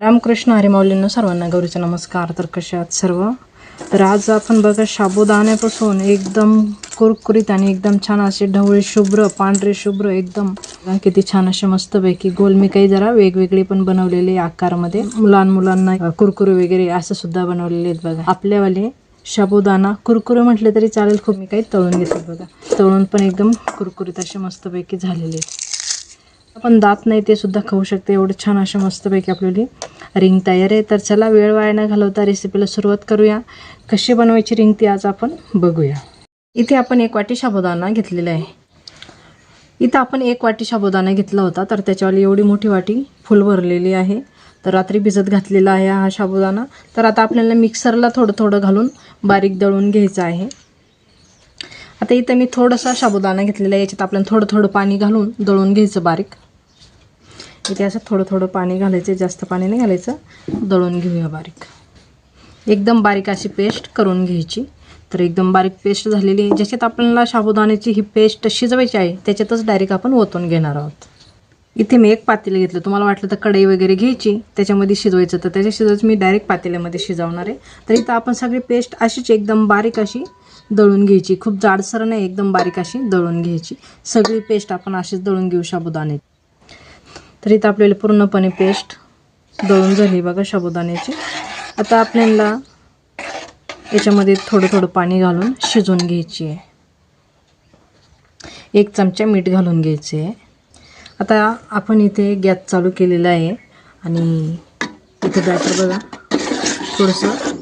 रामकृष्ण हरिमाऊलींना सर्वांना गौरीचा नमस्कार. तर कसे आहात सर्व? तर आज आपण बघा साबुदाण्यापासून एकदम कुरकुरीत आणि एकदम छान असे ढवळे शुभ्र पांढरे शुभ्र एकदम किती छान असे मस्तपैकी गोल मी काही जरा वेगवेगळे पण बनवलेले आकारामध्ये आकारमध्ये. लहान मुलांना कुरकुरे वगैरे असं सुद्धा बनवलेले आहेत बघा. आपल्यावाले शाबुदाना कुरकुरे म्हटले तरी चालेल खूप मी काही तळून घेते बघा. तळून पण एकदम कुरकुरीत असे मस्तपैकी झालेले आहेत. आपण दात नाही ते सुद्धा खाऊ शकते. एवढं छान असे मस्तपैकी आपल्याली रिंग तयार आहे. तर चला वेळ वाया न घालवता रेसिपीला सुरुवात करूया. कशी बनवायची रिंग ती आज आपण बघूया. इथे आपण एक वाटी शाबुदाना घेतलेला आहे. इथं आपण एक वाटी शाबुदाना घेतला होता तर त्याच्यावाली एवढी मोठी वाटी फुल भरलेली आहे. तर रात्री भिजत घातलेला आहे हा साबुदाणा. तर आता आपल्याला मिक्सरला थोडं थोडं घालून बारीक दळून घ्यायचं आहे. आता इथं मी थोडासा साबुदाणा घेतलेला आहे याच्यात आपल्याला थोडं थोडं पाणी घालून दळून घ्यायचं बारीक. इथे असं थोडं थोडं पाणी घालायचं जास्त पाणी नाही घालायचं. दळून घेऊया बारीक. एकदम बारीक अशी पेस्ट करून घ्यायची. तर एकदम बारीक पेस्ट झालेली आहे. ज्याच्यात आपल्याला साबुदाण्याची ही पेस्ट शिजवायची आहे त्याच्यातच डायरेक्ट आपण ओतून घेणार आहोत. इथे मी एक पातेलं घेतलं. तुम्हाला वाटलं तर कढई वगैरे घ्यायची त्याच्यामध्ये शिजवायचं. तर त्याच्या शिजवायचं मी डायरेक्ट पातेल्यामध्ये शिजवणार आहे. तर इथं आपण सगळी पेस्ट अशीच एकदम बारीक अशी दळून घ्यायची. खूप जाडसर नाही एकदम बारीक अशी दळून घ्यायची. सगळी पेस्ट आपण अशीच दळून घेऊ साबुदाण्याची. तर इथं आपल्याला पूर्णपणे पेस्ट दळून झाली बघा साबुदाण्याची. आता आपल्याला याच्यामध्ये थोडं थोडं पाणी घालून शिजवून घ्यायची आहे. एक चमचा मीठ घालून घ्यायचे आहे. आता आपण इथे गॅस चालू केलेला आहे आणि इथे बॅटर बघा थोडंसं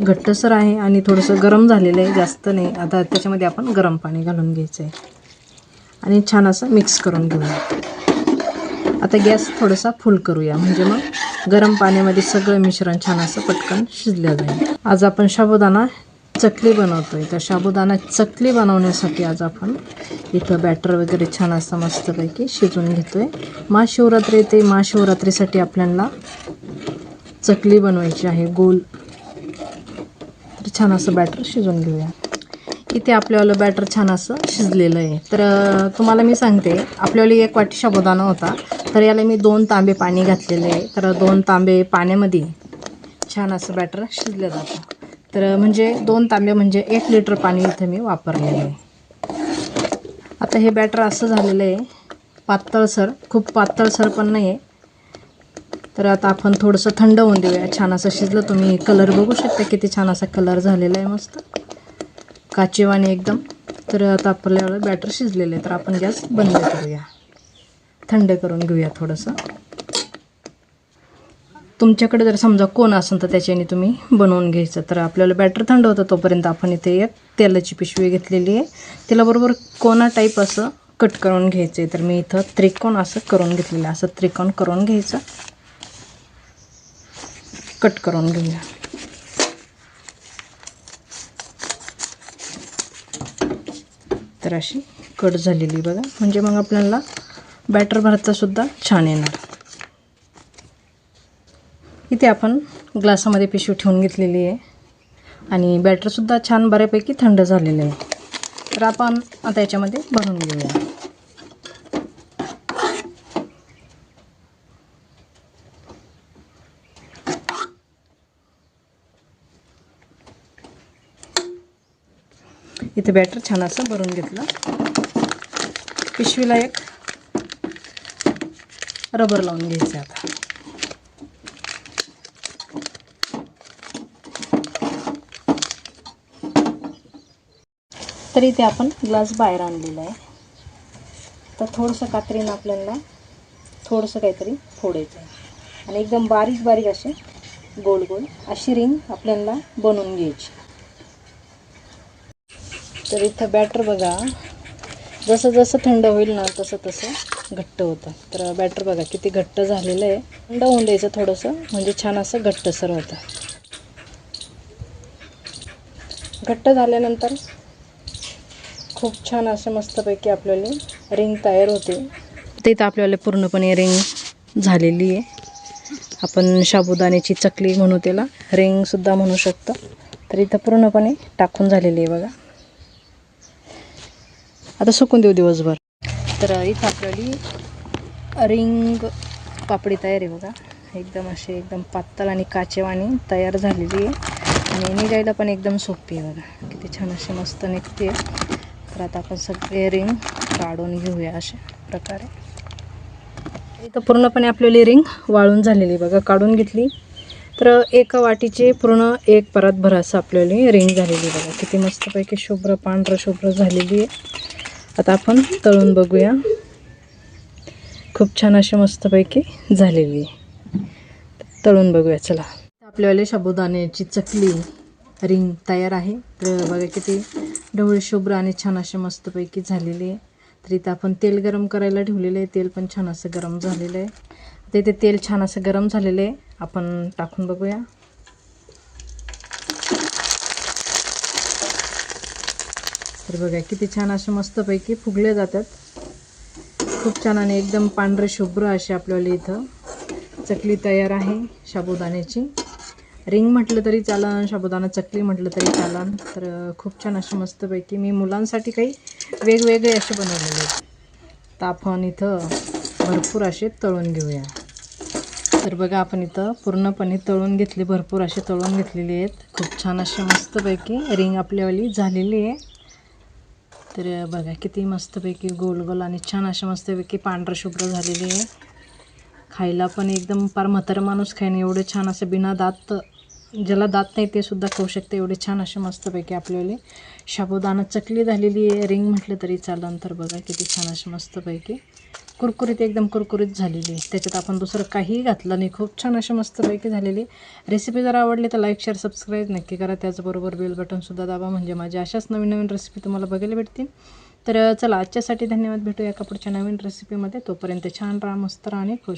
घट्टसर आहे आणि थोडंसं गरम झालेलं आहे जास्त नाही. आता त्याच्यामध्ये आपण गरम पाणी घालून घ्यायचं आहे. आणि छान असं मिक्स करून घेऊया. आता गॅस थोडासा फुल करूया. म्हणजे मग गरम पाण्यामध्ये सगळं मिश्रण छान असं पटकन शिजलं जाईल. आज आपण साबुदाणा चकली बनवतोय. तर साबुदाणा चकली बनवण्यासाठी आज आपण इथं बॅटर वगैरे छान असं मस्तपैकी शिजून घेतो आहे महाशिवरात्री ते महाशिवरात्रीसाठी आपल्याला चकली बनवायची आहे. गोल. तर छान असं बॅटर शिजून घेऊया. इथे आपल्यावालं बॅटर छान असं शिजलेलं आहे. तर तुम्हाला मी सांगते आपल्याला एक वाटी शाबुदाणा होता. तर याला मी दोन तांबे पाणी घातलेले आहे. तर दोन तांबे पाण्यामध्ये छान असं बॅटर शिजलं जातं. तर म्हणजे दोन तांबे म्हणजे एक लिटर पाणी इथं मी वापरलेलं आहे. आता हे बॅटर असं झालेलं आहे. पातळसर खूप पातळसर पण नाही आहे तर आता आपण थोडंसं थंड होऊन देऊया. छान असं शिजलं तुम्ही कलर बघू शकता किती छान असा कलर झालेला आहे मस्त. काचेवाने एकदम. तर आता आपल्याला बॅटर शिजलेलं आहे तर आपण गॅस बंद करूया. थंड करून घेऊया थोडंसं. तुमच्याकडे जर समजा कोण असेल तर त्याच्याने तुम्ही बनवून घ्यायचं. तर आपल्याला बॅटर थंड होतं तोपर्यंत आपण इथे एक तेलाची पिशवी घेतलेली आहे. तिला बरोबर कोणा टाईप असं कट करून घ्यायचं आहे तर मी इथं त्रिकोण असं करून घेतलेलं असं त्रिकोण करून घ्यायचं. कट करून घेऊया. तर अशी कट झालेली बघा. म्हणजे मग आपल्याला बॅटर भरतासुद्धा छान येणार. इथे आपण ग्लासामध्ये पिशवी ठेवून घेतलेली आहे. आणि बॅटरसुद्धा छान बऱ्यापैकी थंड झालेलं आहे. तर आपण आता याच्यामध्ये भरून घेऊया. इथे बॅटर छान असं भरून घेतलं. पिशवीला एक रबर लावून घ्यायचं आता. तर इथे आपण ग्लास बाहेर आणलेला आहे. तर थोडंसं कात्रीनं आपल्याला थोडंसं काहीतरी फोडायचं आहे आणि एकदम बारीक बारीक असे गोल गोल अशी रिंग आपल्याला बनवून घ्यायची. तर इथं बॅटर बघा. जसं जसं थंड होईल ना तसं तसं घट्ट होतं. तर बॅटर बघा किती घट्ट झालेलं आहे. थंड होऊन द्यायचं थोडंसं म्हणजे छान असं घट्टसर होतं. घट्ट झाल्यानंतर खूप छान असं मस्तपैकी आपल्याला रिंग तयार होते. ते तर आपल्याला पूर्णपणे रिंग झालेली आहे. आपण साबुदाण्याची चकली म्हणू त्याला रिंगसुद्धा म्हणू शकतो. तर इथं पूर्णपणे टाकून झालेली आहे बघा. आता सुकून देऊ दिवसभर. तर इथं आपल्याला रिंग पापडी तयार आहे बघा. एकदम अशी एकदम पातळ आणि काचेवाणी तयार झालेली आहे. आणि निघायला पण एकदम सोपी आहे बघा. किती छान अशी मस्त निघते. तर आता आपण सगळे रिंग काढून घेऊया अशा प्रकारे. इथं पूर्णपणे आपल्याली रिंग वाळून झालेली आहे बघा काढून घेतली. तर एका वाटीचे पूर्ण एक परत भर असं आपल्याला रिंग झालेली आहे बघा. किती मस्तपैकी शुभ्र पांढरं शुभ्र झालेली आहे. आता आपण तळून बघूया. खूप छान अशी मस्तपैकी झालेली आहे. तळून बघूया चला. आपल्याला साबुदाण्याची चकली रिंग तयार आहे. तर बघा किती ढवळ शुभ्र आणि छान असे मस्तपैकी झालेली आहे. तर इथं आपण तेल गरम करायला ठेवलेलं आहे. तेल पण छान असं गरम झालेलं आहे. तर इथे तेल छान असं गरम झालेलं आहे. आपण टाकून बघूया. तर बघा किती छान असे मस्तपैकी फुगले जातात. खूप छान आणि एकदम पांढरे शुभ्र असे आपल्याला इथं चकली तयार आहे साबुदाण्याची रिंग म्हटलं तरी चालन साबुदाणा चकली म्हटलं तरी चालन. तर खूप छान असे मस्तपैकी मी मुलांसाठी काही वेगवेगळे असे बनवलेले आहेत. तर आपण इथं भरपूर असे तळून घेऊया. तर बघा आपण इथं पूर्णपणे तळून घेतले भरपूर असे तळून घेतलेले आहेत. खूप छान असे मस्तपैकी रिंग आपल्यावाली झालेली आहे. तर बघा किती मस्तपैकी गोल गोल आणि छान अशा मस्तपैकी पांढरं शुभ्र झालेली आहे. खायला पण एकदम फार म्हातारा माणूस खाईन एवढे छान असं बिना दात ज्याला दात नाही ते सुद्धा खाऊ शकते एवढे छान असे मस्तपैकी आपल्याला. साबुदाणा चकली झालेली आहे रिंग म्हटलं तरी चालन तर बघा किती छान अशी मस्तपैकी. कुरकुरीत एकदम कुरकुरीत झालेली. आहे त्याच्यात आपण दुसरं काहीही घातलं नाही. खूप छान अशी मस्तपैकी झालेली. रेसिपी जर आवडली तर लाईक शेअर सबस्क्राईब नक्की करा. त्याचबरोबर बेल बटनसुद्धा दाबा. म्हणजे माझ्या अशाच नवीन नवीन रेसिपी तुम्हाला बघायला भेटतील. तर चला आजच्यासाठी धन्यवाद. भेटूया या पुढच्या नवीन रेसिपीमध्ये तोपर्यंत छान राहा मस्त राहा आणि खुश